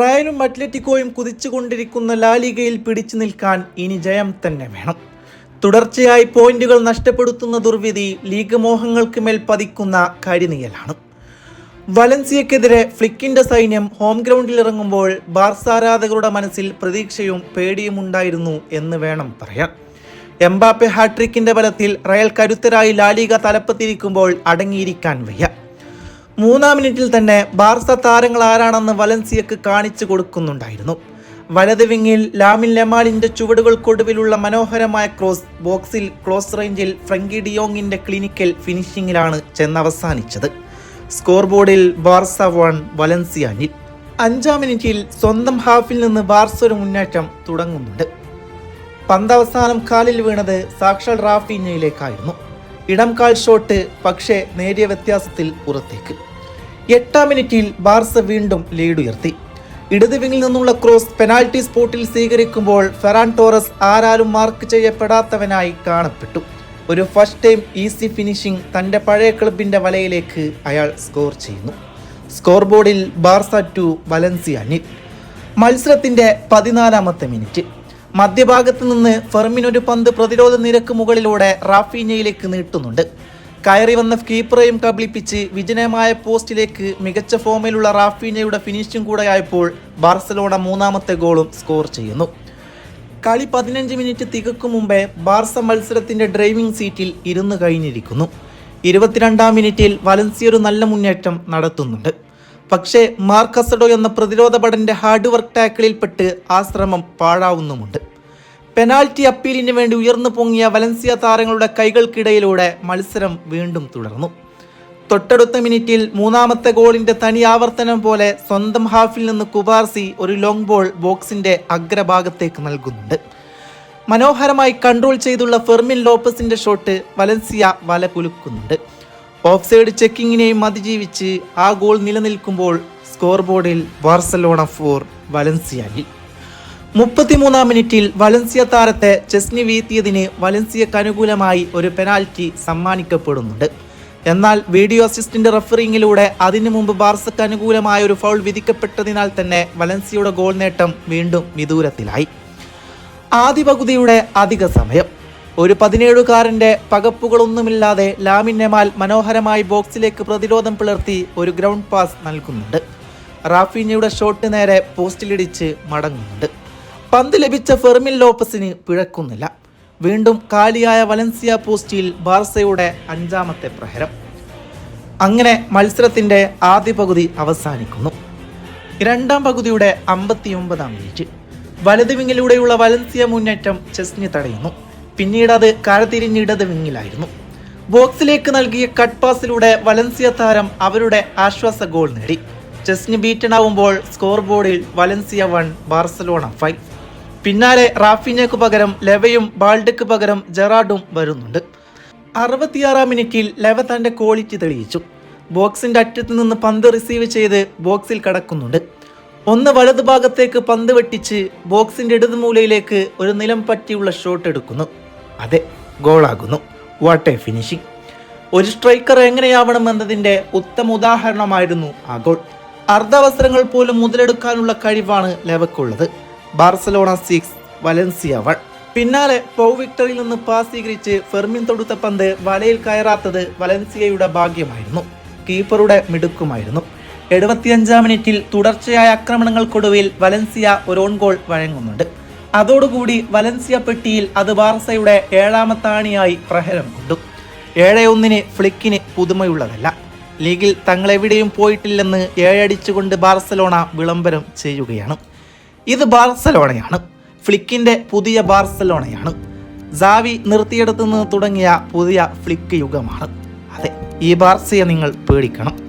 റയലും അത്ലറ്റിക്കോയും കുതിച്ചുകൊണ്ടിരിക്കുന്ന ലാലികയിൽ പിടിച്ചു നിൽക്കാൻ ഇനി ജയം തന്നെ വേണം. തുടർച്ചയായി പോയിന്റുകൾ നഷ്ടപ്പെടുത്തുന്ന ദുർവിധി ലീഗ് മോഹങ്ങൾക്ക് മേൽ പതിക്കുന്ന കരിനിയലാണ് വലൻസിയക്കെതിരെ ഫ്ലിക്കിന്റെ സൈന്യം ഹോം ഗ്രൗണ്ടിൽ ഇറങ്ങുമ്പോൾ ബാർസ ആരാധകരുടെ മനസ്സിൽ പ്രതീക്ഷയും പേടിയും ഉണ്ടായിരുന്നു എന്ന് വേണം പറയാൻ. എംബാപ്പെ ഹാട്രിക്കിന്റെ ബലത്തിൽ റയൽ കരുത്തരായി ലാലിക തലപ്പത്തിരിക്കുമ്പോൾ അടങ്ങിയിരിക്കാൻ വയ്യ. മൂന്നാം മിനിറ്റിൽ തന്നെ ബാർസ താരങ്ങൾ ആരാണെന്ന് വലൻസിയക്ക് കാണിച്ചു കൊടുക്കുന്നുണ്ടായിരുന്നു. വലത് വിങ്ങിൽ ലാമിൻ ലെമാലിന്റെ ചുവടുകൾക്കൊടുവിലുള്ള മനോഹരമായ ക്രോസ് ബോക്സിൽ ക്ലോസ് റേഞ്ചിൽ ഫ്രങ്കി ഡിയോങ്ങിന്റെ ക്ലിനിക്കൽ ഫിനിഷിംഗിലാണ് ചെന്നവസാനിച്ചത്. സ്കോർ ബോർഡിൽ ബാർസ വൺ വലൻസിയ നിൽ. അഞ്ചാം മിനിറ്റിൽ സ്വന്തം ഹാഫിൽ നിന്ന് ബാർസ ഒരു മുന്നേറ്റം തുടങ്ങുന്നുണ്ട്. പന്തവസാനം കാലിൽ വീണത് സാക്ഷാൽ റാഫീഞ്ഞയിലേക്കായിരുന്നു ഇടം കാൽ ഷോട്ട് പക്ഷേ നേരിയ വ്യത്യാസത്തിൽ പുറത്തേക്ക്. എട്ടാം മിനിറ്റിൽ ബാർസ വീണ്ടും ലീഡ് ഉയർത്തി. ഇടത് നിന്നുള്ള ക്രോസ് പെനാൽറ്റി സ്പോട്ടിൽ സ്വീകരിക്കുമ്പോൾ ഫെറാൻ ടോറസ് ആരാലും മാർക്ക് ചെയ്യപ്പെടാത്തവനായി കാണപ്പെട്ടു. ഒരു ഫസ്റ്റ് ടൈം ഈസി ഫിനിഷിംഗ് തന്റെ പഴയ ക്ലബിന്റെ വലയിലേക്ക് അയാൾ സ്കോർ ചെയ്യുന്നു. സ്കോർ ബോർഡിൽ ബാർസ ടു വലൻസിയ നിൽ മത്സരത്തിന്റെ പതിനാലാമത്തെ മിനിറ്റ്. മധ്യഭാഗത്ത് നിന്ന് ഫെർമിൻ ഒരു പന്ത് പ്രതിരോധ നിരക്ക് മുകളിലൂടെ റാഫീനയിലേക്ക് നീട്ടുന്നുണ്ട്. കയറി വന്ന കീപ്പറേയും കബളിപ്പിച്ച് വിജനമായ പോസ്റ്റിലേക്ക് മികച്ച ഫോമിലുള്ള റാഫീനയുടെ ഫിനിഷിംഗ് കൂടെയായപ്പോൾ ബാർസലോണ മൂന്നാമത്തെ ഗോളും സ്കോർ ചെയ്യുന്നു. കളി പതിനഞ്ച് മിനിറ്റ് തികക്കും മുമ്പേ ബാർസ മത്സരത്തിന്റെ ഡ്രൈവിംഗ് സീറ്റിൽ ഇരുന്ന് കഴിഞ്ഞിരിക്കുന്നു. ഇരുപത്തിരണ്ടാം മിനിറ്റിൽ വലൻസിയ ഒരു നല്ല മുന്നേറ്റം നടത്തുന്നുണ്ട്. പക്ഷേ മാർക്കസഡോ എന്ന പ്രതിരോധ ഭടന്റെ ഹാർഡ് വർക്ക് ടാക്കിളിൽപ്പെട്ട് ആ ശ്രമം പാഴാവുന്നുമുണ്ട്. പെനാൽറ്റി അപ്പീലിന് വേണ്ടി ഉയർന്നു പൊങ്ങിയ വലൻസിയ താരങ്ങളുടെ കൈകൾക്കിടയിലൂടെ മത്സരം വീണ്ടും തുടർന്നു. തൊട്ടടുത്ത മിനിറ്റിൽ മൂന്നാമത്തെ ഗോളിന്റെ തനി ആവർത്തനം പോലെ സ്വന്തം ഹാഫിൽ നിന്ന് കുബാർസി ഒരു ലോങ് ബോൾ ബോക്സിന്റെ അഗ്രഭാഗത്തേക്ക് നൽകുന്നുണ്ട്. മനോഹരമായി കൺട്രോൾ ചെയ്തുള്ള ഫെർമിൻ ലോപ്പസിന്റെ ഷോട്ട് വലൻസിയ വല കുലുക്കുന്നുണ്ട്. ഓഫ് സൈഡ് ചെക്കിങ്ങിനെയും അതിജീവിച്ച് ആ ഗോൾ നിലനിൽക്കുമ്പോൾ സ്കോർ ബോർഡിൽ ബാർസലോണ ഫോർ വലൻസിയയിൽ മുപ്പത്തിമൂന്നാം മിനിറ്റിൽ വലൻസിയ താരത്തെ ചെസ്നി വീഴ്ത്തിയതിന് വലൻസിയക്ക് അനുകൂലമായി ഒരു പെനാൽറ്റി സമ്മാനിക്കപ്പെടുന്നുണ്ട്. എന്നാൽ വീഡിയോ അസിസ്റ്റന്റ് റഫറിങ്ങിലൂടെ അതിനു മുമ്പ് ബാർസക്ക് അനുകൂലമായ ഒരു ഫൗൾ വിധിക്കപ്പെട്ടതിനാൽ തന്നെ വലൻസിയയുടെ ഗോൾ നേട്ടം വീണ്ടും വിദൂരത്തിലായി. ആദ്യ പകുതിയുടെ അധിക സമയം. ഒരു പതിനേഴുകാരന്റെ പകപ്പുകളൊന്നുമില്ലാതെ ലാമിൻ നെമാൽ മനോഹരമായി ബോക്സിലേക്ക് പ്രതിരോധം പിളർത്തി ഒരു ഗ്രൗണ്ട് പാസ് നൽകുന്നുണ്ട്. റാഫീഞ്ഞയുടെ ഷോട്ട് നേരെ പോസ്റ്റിലിടിച്ച് മടങ്ങുന്നുണ്ട്. പന്ത് ലഭിച്ച ഫെർമിൻ ലോപ്പസിന് പിഴക്കുന്നില്ല. വീണ്ടും കാലിയായ വലൻസിയ പോസ്റ്റിൽ ബാർസയുടെ അഞ്ചാമത്തെ പ്രഹരം. അങ്ങനെ മത്സരത്തിന്റെ ആദ്യ പകുതി അവസാനിക്കുന്നു. രണ്ടാം പകുതിയുടെ അമ്പത്തിയൊമ്പതാം മിനിറ്റ്. വലത് വിങ്ങിലൂടെയുള്ള വലൻസിയ മുന്നേറ്റം ചെസ്നി തടയുന്നു. പിന്നീട് അത് കാഴ്തിരിഞ്ഞ് ഇടത് വിങ്ങിലായിരുന്നു. ബോക്സിലേക്ക് നൽകിയ കട്ട് പാസിലൂടെ വലൻസിയ താരം അവരുടെ ആശ്വാസ ഗോൾ നേടി. ചെസ്നി ബീറ്റണാവുമ്പോൾ സ്കോർ ബോർഡിൽ വലൻസിയ വൺ ബാർസലോണ ഫൈവ്. പിന്നാലെ റാഫിനയ്ക്ക് പകരം ലെവയും ബാൾഡയ്ക്ക് പകരം ജെറാഡും വരുന്നുണ്ട്. അറുപത്തിയാറാം മിനിറ്റിൽ ലെവ തന്റെ ക്വാളിറ്റി തെളിയിച്ചു. ബോക്സിന്റെ അറ്റത്ത് നിന്ന് പന്ത് റിസീവ് ചെയ്ത് ബോക്സിൽ കടക്കുന്നുണ്ട്. ഒന്ന് വലതു ഭാഗത്തേക്ക് പന്ത് വെട്ടിച്ച് ബോക്സിന്റെ ഇടതു മൂലയിലേക്ക് ഒരു നിലം പറ്റിയുള്ള ഷോട്ട് എടുക്കുന്നു. അതെ ഗോളാകുന്നു. What a finishing. ഒരു സ്ട്രൈക്കർ എങ്ങനെയാവണം എന്നതിന്റെ ഉത്തമ ഉദാഹരണമായിരുന്നു ആ ഗോൾ. അർദ്ധവസ്ത്രങ്ങൾ പോലും മുതലെടുക്കാനുള്ള കഴിവാണ് ലെവക്കുള്ളത്. Barcelona six Valencia one. പിന്നാലെ പൗ വിക്ടറിൽ നിന്ന് പാസ് സ്വീകരിച്ച് ഫെർമിൻ തൊടുത്ത പന്ത് വലയിൽ കയറാത്തത് വലൻസിയയുടെ ഭാഗ്യമായിരുന്നു. കീപ്പറുടെ മിടുക്കുമായിരുന്നു. എഴുപത്തിയഞ്ചാം മിനിറ്റിൽ തുടർച്ചയായ ആക്രമണങ്ങൾക്കൊടുവിൽ വലൻസിയ ഒരു ഓൺ ഗോൾ വഴങ്ങുന്നുണ്ട്. അതോടുകൂടി വലൻസിയ പെട്ടിയിൽ അത് ബാർസയുടെ ഏഴാമത്തെ ആണിയായി പ്രഹരം കൊണ്ടു. ഏഴ് ഒന്നിന് ഫ്ലിക്കിന് പുതുമയുള്ളതല്ല. ലീഗിൽ തങ്ങളെവിടെയും പോയിട്ടില്ലെന്ന് ഏഴടിച്ചുകൊണ്ട് ബാർസലോണ വിളംബരം ചെയ്യുകയാണ്. ഇത് ബാർസലോണയാണ്. ഫ്ലിക്കിന്റെ പുതിയ ബാർസലോണയാണ്. സാവി നിർത്തിയെടുത്തു നിന്ന് തുടങ്ങിയ പുതിയ ഫ്ലിക്ക് യുഗമാണ്. അതെ ഈ ബാർസയെ നിങ്ങൾ പേടിക്കണം.